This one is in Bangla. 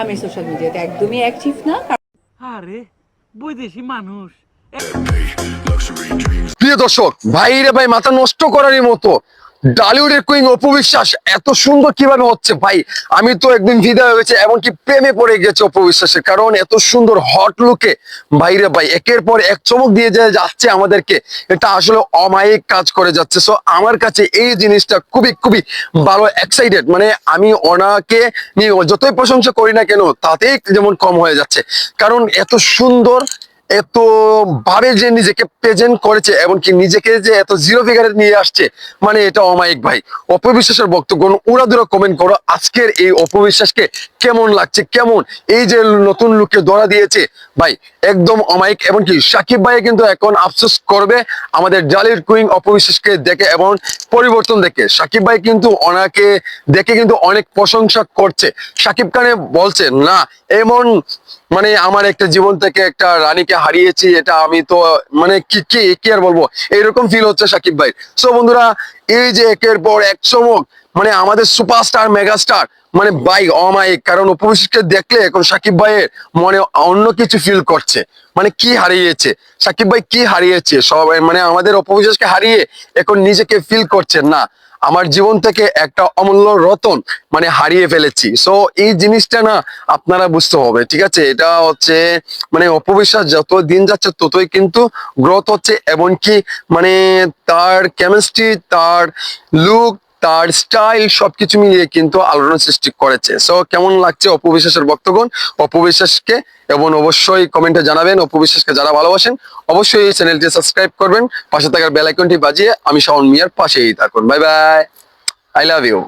আমি সোশ্যাল মিডিয়াতে একদমই অ্যাক্টিভ না আরে বৈদেশি মানুষ। প্রিয় দর্শক ভাই রে ভাই মাথা নষ্ট করারই মতো ডালিউডের কুইং অপবিশ্বাস এত সুন্দর কীভাবে হচ্ছে? ভাই, আমি তো একদিন ভিদা হয়েছে, এমনকি প্রেমে পড়ে গেছে অপবিশ্বাসের কারণ এত সুন্দর হট লুকে বাইরে ভাই একের পর এক চমক দিয়ে যায় যাচ্ছে আমাদেরকে, এটা আসলে অমায়িক কাজ করে যাচ্ছে। সো আমার কাছে এই জিনিসটা খুবই খুবই ভালো এক্সাইটেড মানে আমি ওনাকে নিয়ে যতই প্রশংসা করি না কেন, তাতেই যেমন কম হয়ে যাচ্ছে। কারণ এত সুন্দর এত ভাবে যে নিজেকে প্রেজেন্ট করেছে, এমনকি নিজেকে যে এত জিরো ফিগারে নিয়ে আসছে মানে এটা অমায়িক ভাই। অপবিশ্বাসের বক্তব্য উড়াদুরা কমেন্ট করো, আজকের এই অপবিশ্বাসকে কেমন লাগছে, কেমন? এই যে নতুন লুকে ধরা দিয়েছে, ভাই, একদম অমায়িক, এমনকি সাকিব ভাই কিন্তু এখন আফসোস করবে, আমাদের জালির কুইং অপবিশ্বাসকে দেখে এবং পরিবর্তন দেখে। সাকিব ভাই কিন্তু ওনাকে দেখে কিন্তু অনেক প্রশংসা করছে। সাকিব খানে বলছে, না, এমন মানে আমার একটা জীবন থেকে একটা রানীকে হারিয়েছি, এটা আমি তো মানে কি কি কি আর বলব? এইরকম ফিল হচ্ছে সাকিব ভাই সো বন্ধুরা, এই যে একের পর এক চমক মানে আমাদের সুপারস্টার মেগাস্টার মানে ভাই অমায়িক, কারণ উপবিষ্টকে দেখলে এখন সাকিব ভাইয়ের মনে অন্য কিছু ফিল করছে। মানে কি হারিয়েছে? সাকিব ভাই কি হারিয়েছে? সবাই মানে আমাদের অপবিশ্বাসকে হারিয়ে এখন নিজেকে ফিল করছেন না। আমার জীবন থেকে একটা অমূল্য রতন মানে হারিয়ে ফেলেছি। সো এই জিনিসটা না আপনারা বুঝতে হবে, ঠিক আছে? এটা হচ্ছে মানে অপবিশ্বাস, যত দিন যাচ্ছে ততই কিন্তু গ্রোথ হচ্ছে, এমনকি মানে তার কেমিস্ট্রি তার লুক তার স্টাইল সবকিছু মিলিয়ে কিন্তু আলোড়ন সৃষ্টি করেছে। সো কেমন লাগছে অপবিশ্বাসের বক্তগণ অপবিশ্বাসকে এবং অবশ্যই কমেন্টে জানাবেন। অপবিশ্বাসকে যারা ভালোবাসেন, অবশ্যই এই চ্যানেলটি সাবস্ক্রাইব করবেন। পাশে থাকার বেল আইকনটি বাজিয়ে আমি শাওন মিয়ার পাশেই থাকুন। Bye bye I love you